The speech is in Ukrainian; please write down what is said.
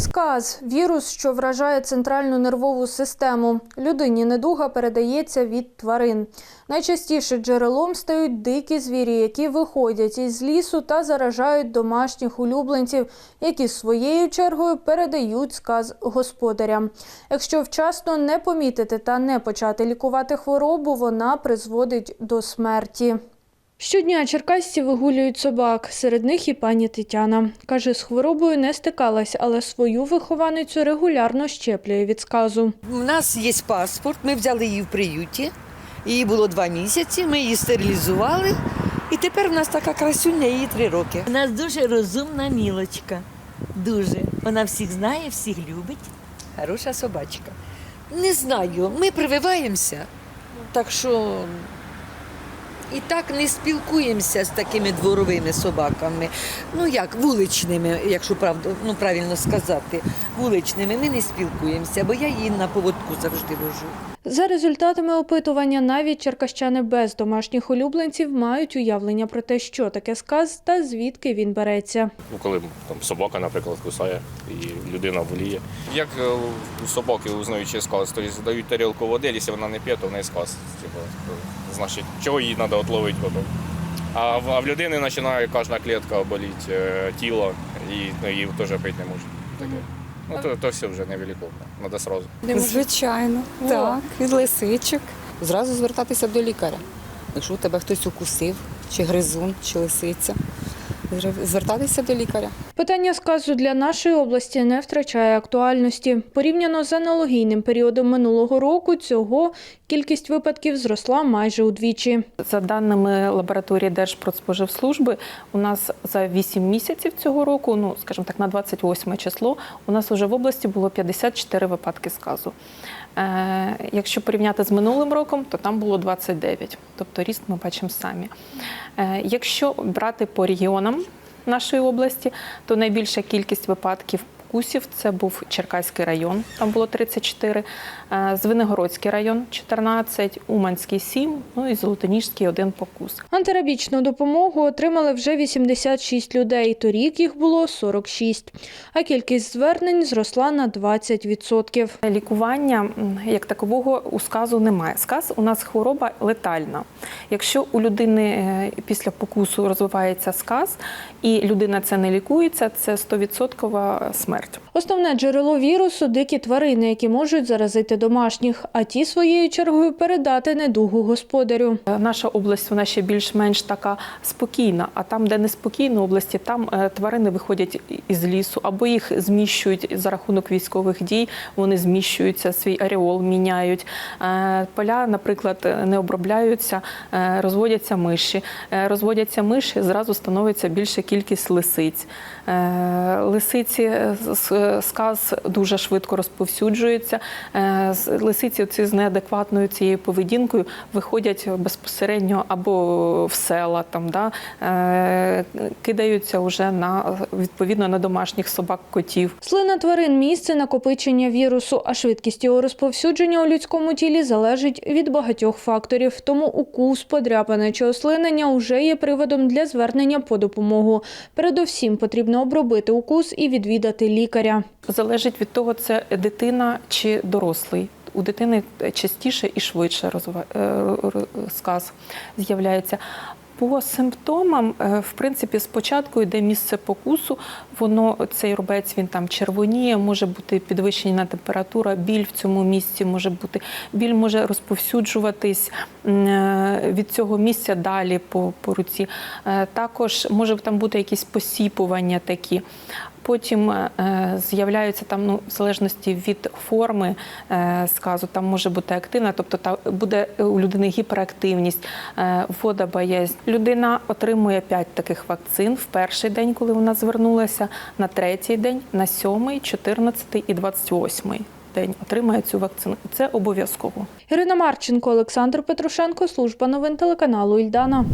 Сказ вірус, що вражає центральну нервову систему. Людині недуга передається від тварин. Найчастіше джерелом стають дикі звірі, які виходять із лісу та заражають домашніх улюбленців, які своєю чергою передають сказ господарям. Якщо вчасно не помітити та не почати лікувати хворобу, вона призводить до смерті. Щодня черкасці вигулюють собак, серед них і пані Тетяна. Каже, з хворобою не стикалась, але свою вихованицю регулярно щеплює від сказу. У нас є паспорт, ми взяли її в приюті. Їй було два місяці, ми її стерилізували. І тепер в нас така красуня, їй три роки. У нас дуже розумна мілочка. Дуже. Вона всіх знає, всіх любить. Хороша собачка. Не знаю, ми прививаємося, так що і так не спілкуємося з такими дворовими собаками. Ну як, вуличними, якщо правду, ну, правильно сказати, вуличними ми не спілкуємося, бо я її на поводку завжди вожу. За результатами опитування, навіть черкащани без домашніх улюбленців мають уявлення про те, що таке сказ та звідки він береться. Ну, коли там собака, наприклад, кусає і людина воліє. Як е, у собаки узнаючи сказ, тобто дають тарілку води, якщо вона не п'є, то в неї сказ. Типу, значить, чого їй треба отловити потім. А в, а в людини починає кожна клітка боліти е, тіло, і ну, її теж пити не може. Таке. Ну, то, то все вже невеликовно, треба сразу. Звичайно, так, від лисичок. Зразу звертатися до лікаря. Якщо у тебе хтось укусив, чи гризун, чи лисиця, звертатися до лікаря. Питання сказу для нашої області не втрачає актуальності. Порівняно з аналогійним періодом минулого року, цього кількість випадків зросла майже удвічі. За даними лабораторії Держпродспоживслужби, у нас за 8 місяців цього року, ну скажімо так, на 28 число, у нас вже в області було 54 випадки сказу. Е, якщо порівняти з минулим роком, то там було 29, тобто ріст ми бачимо самі. Е, якщо брати по регіонам нашої області, то найбільша кількість випадків покусів це був Черкаський район, там було 34, е, Звенигородський район 14, Уманський 7, ну і Золотоніжський один покус. Антирабічну допомогу отримали вже 86 людей. Торік їх було 46. А кількість звернень зросла на 20%. Лікування як такового у сказу немає. Сказ у нас хвороба летальна. Якщо у людини е, після покусу розвивається сказ і людина це не лікується, це 100% смерть. Основне джерело вірусу – дикі тварини, які можуть заразити домашніх, а ті своєю чергою передати недугу господарю. Е, Наша область вона ще більш-менш така спокійна. А там, де неспокійно області, там е, тварини виходять із лісу або їх зміщують за рахунок військових дій. Вони зміщуються, свій ареол міняють. Е, Поля, наприклад, не обробляються, розводяться миші. Розводяться миші, зразу становиться більша кількість лисиць. Лисиці сказ дуже швидко розповсюджується. Е, Лисиці ці з неадекватною цією поведінкою виходять безпосередньо або в села, там, да, е, кидаються вже на відповідно на домашніх собак, котів. Слина тварин – місце накопичення вірусу, а швидкість його розповсюдження у людському тілі залежить від багатьох факторів. Тому укус, подряпане чи ослинення вже є приводом для звернення по допомогу. Передовсім потрібно обробити укус і відвідати лікаря. Залежить від того, це дитина чи дорослий. У дитини частіше і швидше розва... е, сказ з'являється. По симптомам, е, в принципі, спочатку йде місце покусу, воно цей рубець він там червоніє, може бути підвищена температура, біль в цьому місці може бути. Біль може розповсюджуватись е, від цього місця далі по, по руці. Також може там бути якісь посіпування такі. Потім е, з'являються там, ну, в залежності від форми е, сказу, там може бути активна, тобто та буде у людини гіперактивність, е, водобоязнь. Людина отримує 5 таких вакцин в перший день, коли вона звернулася, на третій день, на сьомий, 14 і 28 день отримає цю вакцину. І це обов'язково. Ірина Марченко, Олександр Петрушенко, служба новин телеканалу Ільдана.